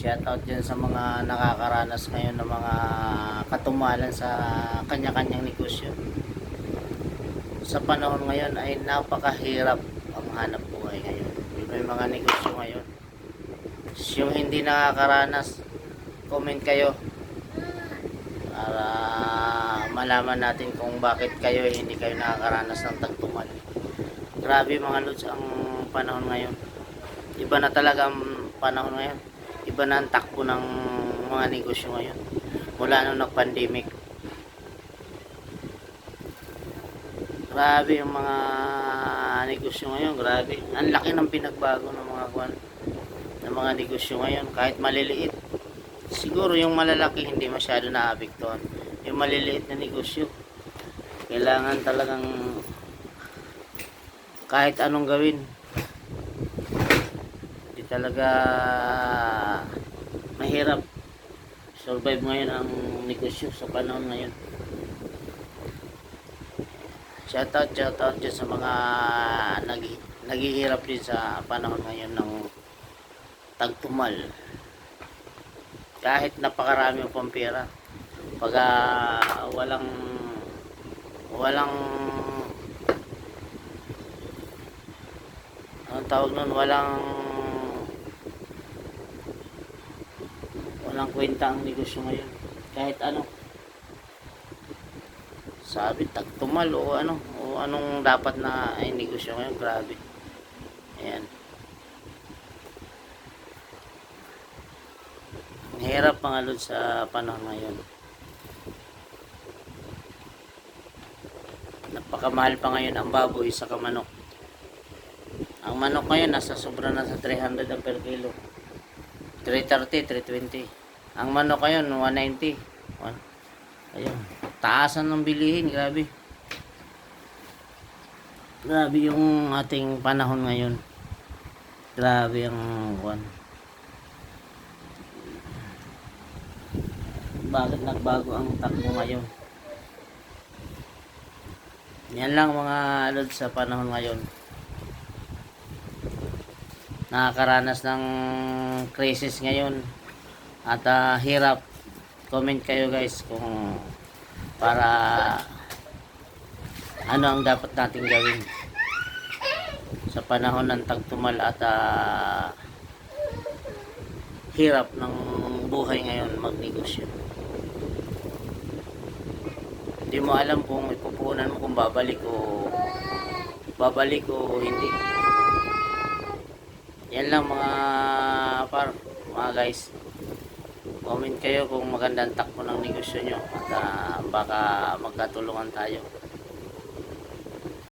Shoutout dyan sa mga nakakaranas ngayon ng mga katumalan sa kanya-kanyang negosyo. Sa panahon ngayon ay napakahirap ang hanap buhay ngayon. May mga negosyo ngayon. Yung hindi nakakaranas, comment kayo para malaman natin kung bakit kayo hindi kayo nakakaranas ng tagtumal. Grabe mga lods ang panahon ngayon. Iba na talaga ang panahon ngayon. Iba na ang takbo ng mga negosyo ngayon. Mula nung nag-pandemic. Grabe yung mga negosyo ngayon. Grabe. Ang laki ng pinagbago ng mga kwan ng mga negosyo ngayon. Kahit maliliit. Siguro yung malalaki hindi masyado naapektuhan. Yung maliliit na negosyo. Kailangan talagang kahit anong gawin. Talaga mahirap survive ngayon ang negosyo sa panahon ngayon. Shoutout, shoutout dyan sa mga nag, naghihirap din sa panahon ngayon ng tagtumal. Kahit napakarami pang pera. Pag ah, walang walang anong tawag nun, walang walang kwenta ang negosyo ngayon. Kahit ano. Sabi, tagtumal o ano, o anong dapat na ay negosyo ngayon, grabe. Ayan. Ang hirap mga sa panahon ngayon. Napakamahal pa ngayon ang baboy sa kamanok. Ang manok ngayon nasa sobra na sa 300 ang per kilo. 330, 320. Ang manok ngayon 190. One. Ayun. Taasan ng bilihin, grabe. Grabe yung ating panahon ngayon. Grabe ang one. Bakit nagbago ang takbo ngayon? Yan lang mga lod sa panahon ngayon nakakaranas ng crisis ngayon at ah, hirap. Comment kayo guys kung para ano ang dapat nating gawin sa panahon ng tagtumal at ah, hirap ng buhay ngayon magnegosyo. Hindi mo alam kung ipupunan mo kung babalik o babalik o hindi. Yan lang mga par mga guys comment kayo kung magandang takbo ng negosyo nyo. At ah, baka magkatulungan tayo